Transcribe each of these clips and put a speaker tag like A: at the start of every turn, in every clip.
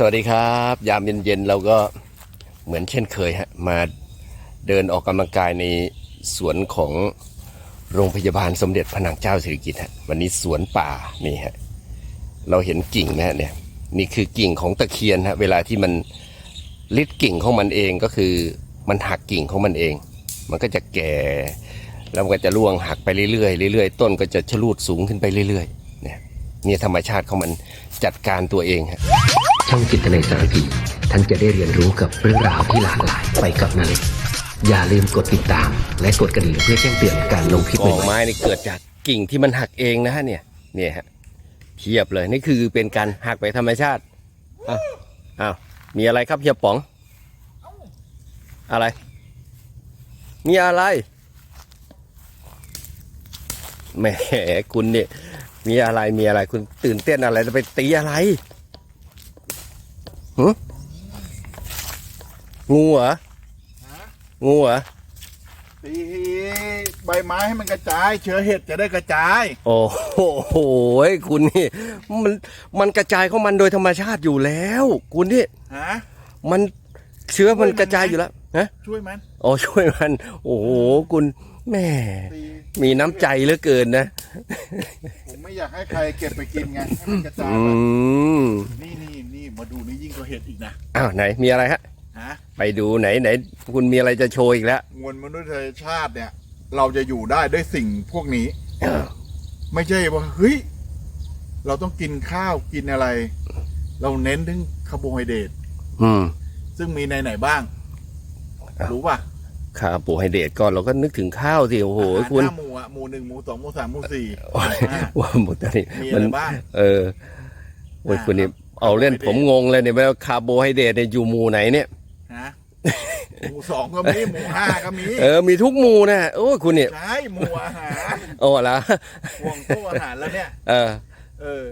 A: สวัสดีครับ ยามเย็นๆเราก็เหมือนเช่นเคยฮะมาเดินออกกำลังกายในสวนของโรงพยาบาลสมเด็จพระนางเจ้าสิริกิติ์ฮะวันนี้สวนป่านี่ฮะเราเห็นกิ่งไหมฮะเนี่ยนี่คือกิ่งของตะเคียนฮะเวลาที่มันลิดกิ่งของมันเองก็คือมันหักกิ่งของมันเอง มันก็จะแก่แล้วมันก็จะร่วงหักไปเรื่อยๆเรื่อยๆต้นก็จะชะลูดสูงขึ้นไปเรื่อยๆเนี่ยนี่ธรรมชาติของมันจัดการตัวเองฮะ
B: ช่องจิตในสารพีท่านจะได้เรียนรู้กับเรื่องราวที่หลากหลายไปกับนาเล็กอย่าลืมกดติดตาม และกดกระดิ่งเพื่อแจ้งเตือนการลงคลิปให
A: อ
B: ม่ๆ
A: ไม้นี่เกิดจากกิ่งที่มันหักเองนะฮะเนี่ยเนี่ยฮะเทียบเลยนี่คือเป็นการหักไปธรรมชาติอ้าวอ้าวมีอะไรครับเฮียป๋อง อะไร มีอะไรแหมคุณเนี่ยมีอะไรมีอะไรคุณตื่นเต้นอะไรจะไปตีอะไร หึงูเหรองูเหรอ
C: ตีใบไม้ให้มันกระจาย เชื้อเห็ดจะได้กระจาย
A: โอ้โหคุณนี่ มันมันกระจายของมันโดยธรรมชาติอยู่แล้ว คุณนี่
C: ฮะ
A: มันเชื้อมันกระจายอยู่แล้วนะ
C: ช่วยมัน
A: อ๋อช่วยมัน โอ้โหคุณแม่
C: ตี
A: มีน้ำใจเหลือเกินนะ
C: ผมไม่อยากให้ใครเก็บไปกินไงให้มันกระจาย
A: อืม
C: นี่นี่นี่มาดูนี่ยิ่งกว่าเห็ดอีกนะ
A: อ้าวไหนมีอะไรฮะ
C: ฮะ
A: ไปดูไหนไหน คุณมีอะไรจะโชว์อีกแล้ว
C: มวลมนุษยชาติเนี่ย เราจะอยู่ได้ด้วยสิ่งพวกนี้ไม่ใช่ว่าเฮ้ยเราต้องกินข้าวกินอะไร เราเน้นถึงคาร์โบไฮเดรต
A: อืม
C: ซึ่งมีในไหนบ้าง
A: อ้าว
C: รู้ป่ะ
A: คาร์โบไฮเดรตก่อนเราก็นึกถึงข้าวสิโอ้โห
C: อาหาร
A: คุณ
C: หน้าหมูอะหมูหนึ่งหมูสองหมูสามหมูสี่
A: โอ้ย
C: อ่า
A: ว่าหมดตอนนี้
C: มี
A: มั
C: อะไรบ้าง
A: เออโอ้ย
C: อ่า
A: คุณนี่เอาเล่นผมงงเลยเนี่ยว่าคาร์โบไฮเดรตเนี่ยอยู่หมู่ไหนเนี่ย
C: ฮะหมูสองก็มีหมูห้าก็มี
A: เออมีทุกหมูนะโอ้ยคุณเนี่ย
C: ใช่หมูอาหาร
A: โอ้ละ
C: ห่วงโต๊ะอาหารแล้วเนี่ย
A: เออ
C: เออ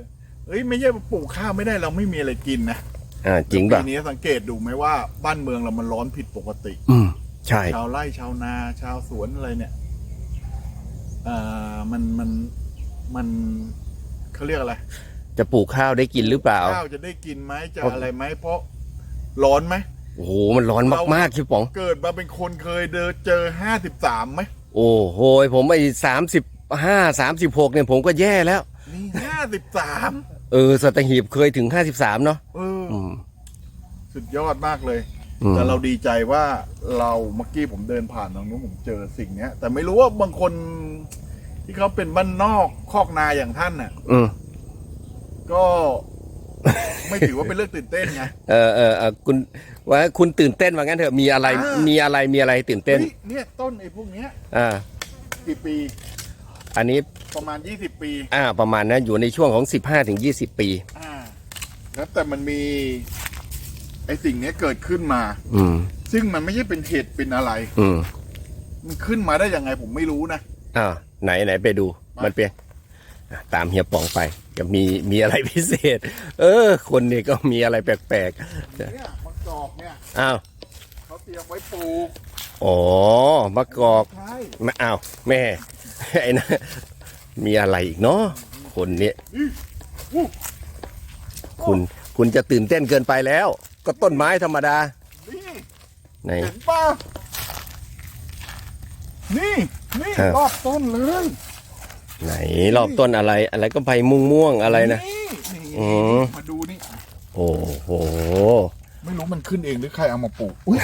C: เอ้ยไม่ใช่ว่าปลูกข้าวไม่ได้เราไม่มีอะไรกินนะ
A: อ่าจริงป่ะ
C: ปีนี้สังเกตดูไหมว่าบ้านเมืองเรามันร้อนผิดปกติ
A: อืมใช่
C: ชาวไร่ชาวนา ชาวสวนอะไรเนี่ยเอ่อมันมันมันเขาเรียกอะไร
A: จะปลูกข้าวได้กินหรือเปล่า
C: ข้าวจะได้กินไหมจะ
A: เพราะ
C: อะไรไหมเพราะร้อนไหม
A: โอ้โห มันร้อนมากๆพี่ป๋อง
C: เกิดมาเป็นคนเคยเดินเจอห้าสิบสามไหม
A: โอ้โห ผมไอ้สามสิบห้าสามสิบหกเนี่ยผมก็แย่แล้ว
C: นี่ห้าสิบสาม
A: เออสตหีบเคยถึงห้าสิบสามเนาะ
C: เออ
A: อืม
C: สุดยอดมากเลย
A: อืม
C: แต่เราดีใจว่าเราเมื่อกี้ผมเดินผ่านตรงนู้นผมเจอสิ่งเนี้ย แต่ไม่รู้ว่าบางคนที่เขาเป็นบ้านนอกคอกนาอย่างท่านน่ะ
A: อืม
C: ก็ ไม่ถือว่าเป็นเรื่องตื่นเต้นไง
A: เออเออเออคุณว่าคุณตื่นเต้นว่างั้นเถอะมีอะไร
C: อ่ามี
A: มีอะไรมีอะไรตื่นเต้น
C: ฮ้ยเนี่ยต้นไอ้พวกเนี้ย
A: อ่า
C: กี่ปี
A: อันนี้
C: ประมาณยี่สิบปี
A: อ่าประมาณนะอยู่ในช่วงของสิบห้าถึงยี่สิบปี
C: อ่าแล้วแต่มันมี ไอ้สิ่งเนี้ยเกิดขึ้นมา
A: อืม
C: ซึ่งมันไม่ใช่เป็นเห็ดเป็นอะไร
A: อืม
C: มันขึ้นมาได้ยังไงผมไม่รู้นะ
A: อ่าไหนไหนไปดู
C: มามั
A: มันเป็นอะตามเฮียป๋องไปจะมีมีอะไรพิเศษ เออ คนนี้ก็มีอะไรแปลก
C: เนี่ยมะกอกเนี่ย
A: ๆอ้าว
C: เขาเตรียมไว้ปลูก
A: อ๋อมะกอก
C: ใช่
A: ไม่อ้าวแม่ ไอ้นะมีอะไรอีกเนาะคนเนี้ย
C: นี่อู้
A: คุณคุณจะตื่นเต้นเกินไปแล้ว ก็ต้นไม้ธรรมดา
C: นี่
A: ไหน
C: เห็นป่ะนี่นี่
A: ครับ
C: รอบต้นเลย
A: ไหนรอบต้นอะไร อะไรก็ใบม่วงม่วงๆอะไรนะ
C: นี่
A: อืม
C: มาดูนี่
A: โอ้โห
C: ไม่รู้มันขึ้นเองหรือใครเอามาปลูกอุ๊ย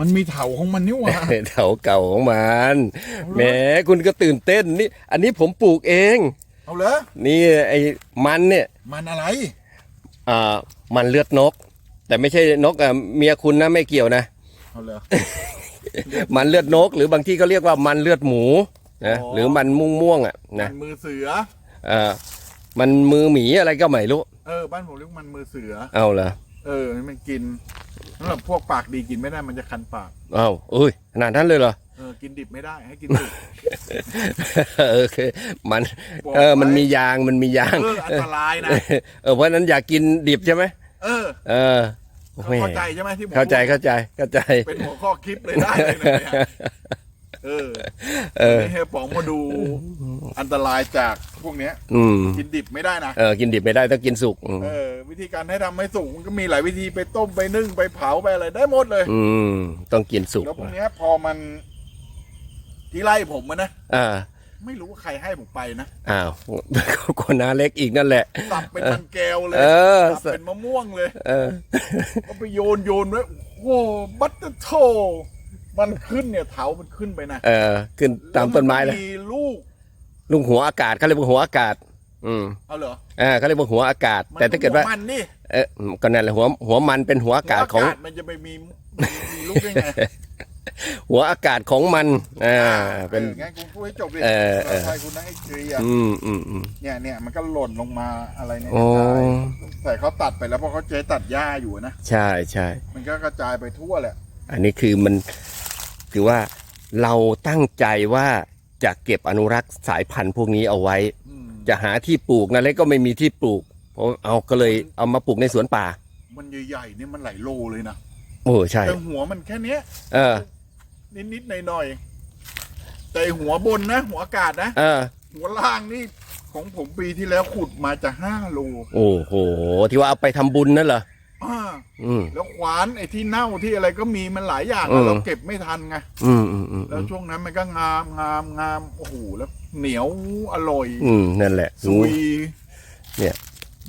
C: มันมีเถาของมันนี่หว่า
A: แถวเก่าของมันแหมคุณก็ตื่นเต้นนี่อันนี้ผมปลูกเอง
C: เอาเลย
A: นี่ไอ้มันเนี่ย
C: มันอะไร
A: อ่ามันเลือดนก แต่ไม่ใช่นกอะเมียคุณนะไม่เกี่ยวนะ
C: เอาเลย
A: มันเลือดนก หรือบางที่ก็เรียกว่ามันเลือดหมูนะ
C: อ๋อ
A: หรือมันม่วงม่วงๆอะ
C: มั
A: นะ
C: นมือเสือ
A: เอ่อมันมือหมีอะไรก็ไม่รู้
C: เออ บ้านผมเรียกมันมือเสือ
A: เอาเหรอ
C: เออมันกินสำหรับพวกปากดีกินไม่ได้มันจะคันปาก
A: เอาเอ้ยขนาดนั้นเลยเหรอ
C: เออ กินดิบไม่ได้ ให้กินดิบ
A: เออคือมัน
C: บอก
A: เออมัน
C: ไว้
A: มียางมันมียาง
C: เอออันตรายนะ
A: เออเพราะฉะนั้นอยากกินดิบใช่ไหม
C: เออ
A: เออ
C: เขา
A: แม่
C: เข้าใจใช่ไหมที่ผม
A: เข้าใจเข้าใจเข้าใจ
C: เป็นหัวข้อคลิปเลยได้เลยนะเนี่ยเออ
A: เออ
C: นี่เฮียป๋องมาดูอันตรายจากพวกเนี้ย
A: อืม
C: กินดิบไม่ได้นะ
A: เออกินดิบไม่ได้ต้องกินสุกอืม
C: เออ วิธีการให้ทำให้สุกมันก็มีหลายวิธีไปต้มไปนึ่งไปเผาไปอะไรได้หมดเลย
A: อืมต้องกินสุก
C: แล้วพวกเนี้ยพอมันที่ไล่ผมมานะ
A: อ่า
C: ไม่รู้ว่าใครให้ผมไปนะ
A: อ้าวคนนาเล็กอีกนั่นแหละ
C: สับเป็นมันแก้วเลย
A: เออ
C: สับเป็นมะม่วงเลย
A: เออ
C: ก็ไปโยนโยนไว้โอ้โหบัตเตอร์โทมันขึ้นเนี่ยเถามันขึ้นไปนะ
A: เออ ขึ้นตามต้นไม้เลย
C: แวมีลูก
A: ลุงหัวอากาศเขาเรียกว่าหัวอากาศ อืม
C: เอาเหรอ
A: อ่าเขาเรียกว่าหัวอากาศ แต่ถ้าเกิดว่า
C: หัมันนี่
A: เออก็นั่นแหละหัวหัวมันเป็นหัวอากาศของ
C: หัวมันจะไปมีมีลูกได้ไง
A: หัวอากาศของมันอ่าเป็น
C: อองั้นคุณพูดให้จบดิ
A: เออเออ
C: ใช่คุณนั่งไอ้เกลีย
A: อืมอืมอืม
C: เนี่ยเนี่ยมันก็หล่นลงมาอะไรเนี่ย
A: โอ้
C: กระจายแต่เขาตัดไปแล้วเพราะเขาเจ๊ตัดหญ้าอยู่นะ
A: ใช่ใช่
C: มันก็กระจายไปทั่วแหละ
A: อันนี้คือมันคือว่าเราตั้งใจว่าจะเก็บอนุรักษ์สายพันธุ์พวกนี้เอาไว้
C: อืม
A: จะหาที่ปลูกนะเล็กก็ไม่มีที่ปลูกเพราะเอาก็เลยเอามาปลูกในสวนป่า
C: มันใหญ่ๆเนี่ยมันหลายโลเลยนะ
A: โอ้ใช่
C: แต่หัวมันแค่เนี้ย
A: เออ
C: นิดๆหน่อยๆแต่หัวบนนะหัวอากาศนะ
A: เออ
C: หัวล่างนี่ของผมปีที่แล้วขุดมาจะห้าโล
A: โอ้โห ที่ว่าเอาไปทำบุญนั่นเหรอ
C: อ่า
A: อืม
C: แล้วขวานไอ้ที่เน่าที่อะไรก็มีมันหลายอย่าง
A: อื
C: อะ
A: ม
C: เราเก็บไม่ทันไง
A: อืมอืมอืม
C: แล้วช่วงนั้นมันก็งามงามงามโอ้โหแล้วเหนียวอร่อย
A: อืมนั่นแหละ
C: ซุย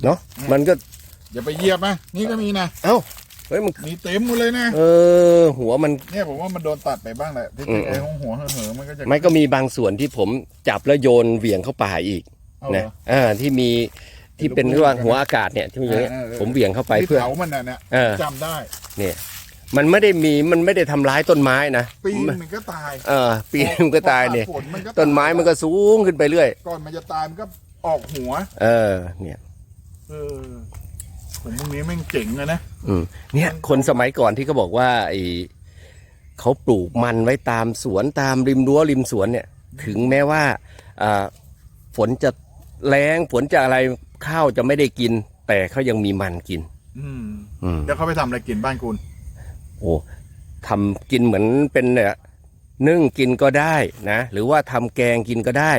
A: เนาะมันก็
C: อย่าไปเหยียบนะนี่ก็มีนะ
A: เอ้า เฮ้ยมัน
C: มีเต็มหมดเลยนะ
A: เออ หัวมัน
C: เนี่ยผมว่ามันโดนตัดไปบ้างแหละที่
A: อืม
C: ไอ้หัวหัวเหอะๆมันก็จะ
A: ไม่ก็มีบางส่วนที่ผมจับแล้วโยนเหวี่ยงเข้าป่าอีก
C: เอาเหร
A: นะ
C: อ
A: อ่าที่มีที่เป็น
C: ลูกๆ
A: เรียกว่าหัวอากาศเนี่ยที่มันอย่างเงี้ย
C: เออเออ
A: ผมเหวี่ยงเข้าไป
C: ที่
A: เพื่อ
C: เผามันน่ะเนี่ย
A: เออ
C: จำได้
A: เนี่ย มันไม่ได้มีมันไม่ได้ทำร้ายต้นไม้นะ
C: ปีนมันก็ตาย
A: เออปีนมันก็ตายเนี่ย
C: พอฝมันก็
A: ต้นไม้มันก็สูงขึ้นไปเรื่อย
C: ก่อนมันจะตายมันก็ออกหัว
A: เออ เนี่ย
C: เออ ผมพวกนี้แม่งเจ๋งเลยนะ
A: อืมเนี่ยคนสมัยก่อนที่เขาบอกว่าไอเขาปลูกมันไว้ตามสวนตามริมรั้วริมสวนเนี่ย ถึงแม้ว่าอ่าฝนจะแรงฝนจะอะไรข้าวจะไม่ได้กิน แต่เขายังมีมันกิน
C: อืม
A: อืม
C: แล้วเขาไปทำอะไรกินบ้านคุณ
A: โอ้ทำกินเหมือนเป็นเนี่ยนึ่งกินก็ได้นะ หรือว่าทำแกงกินก็ได้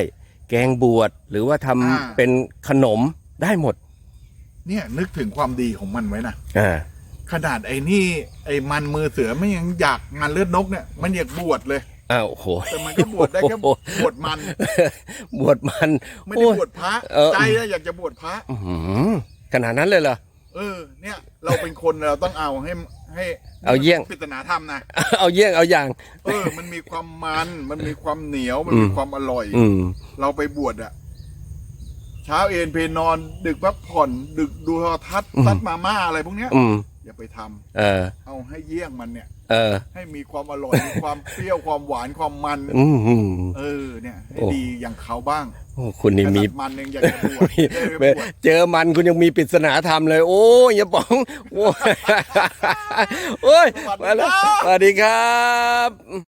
A: แกงบวชหรือว่าทำ
C: อ่า
A: เป็นขนมได้หมด
C: เนี่ยนึกถึงความดีของมันไว้นะ
A: อ่า
C: ขนาดไอ้นี่ไอ้มันมือเสือไม่ยังอยากงานเลือดนกเนี่ยมันอยากบวชเลย
A: อ้าวโอ้โห
C: แต่มันก็บวชได้แค่
A: โอ้โห
C: บวชมัน
A: บวชมัน
C: ไม่ได้
A: โอ้ย
C: บวชพระ
A: เออ
C: ใจแล้วอยากจะบวชพระ
A: อื้อหือขนาดนั้นเลยเหรอ
C: เออ เนี่ย เราเป็นคนเราต้องเอาให้ให้
A: เอาเยี่ยง
C: ปริศนาธรรมนะ
A: เอาเยี่ยงเอาอย่าง
C: เออ มันมีความมัน มันมีความเหนียว มันมี
A: อืม
C: ความอร่อย
A: อืม
C: เราไปบวชอะเช้าเอนเพลนอน ดึกพักผ่อน ดึกดูโทรทัศน์
A: อืม
C: ซัดมาม่าอะไรพวกเนี้ย
A: อืม
C: อย่าไปทำ
A: เออ
C: เอาให้เยี่ยงมันเนี่ย
A: เออ
C: ให้มีความอร่อย มีความเปรี้ยวความหวานความมัน
A: อืมอืม
C: เออเนี่ยให้
A: โอ้
C: ดีอย่างเขาบ้าง
A: โอ้คุณนี่มี
C: ขนาดมันยังอยากจะบวชได้ไปบวช
A: เจอมันคุณยังมีปริศนาธรรมเลย โอ้ยอย่าป๋องโอ้ยโอ้ยมาแล้วสวัสดีครับ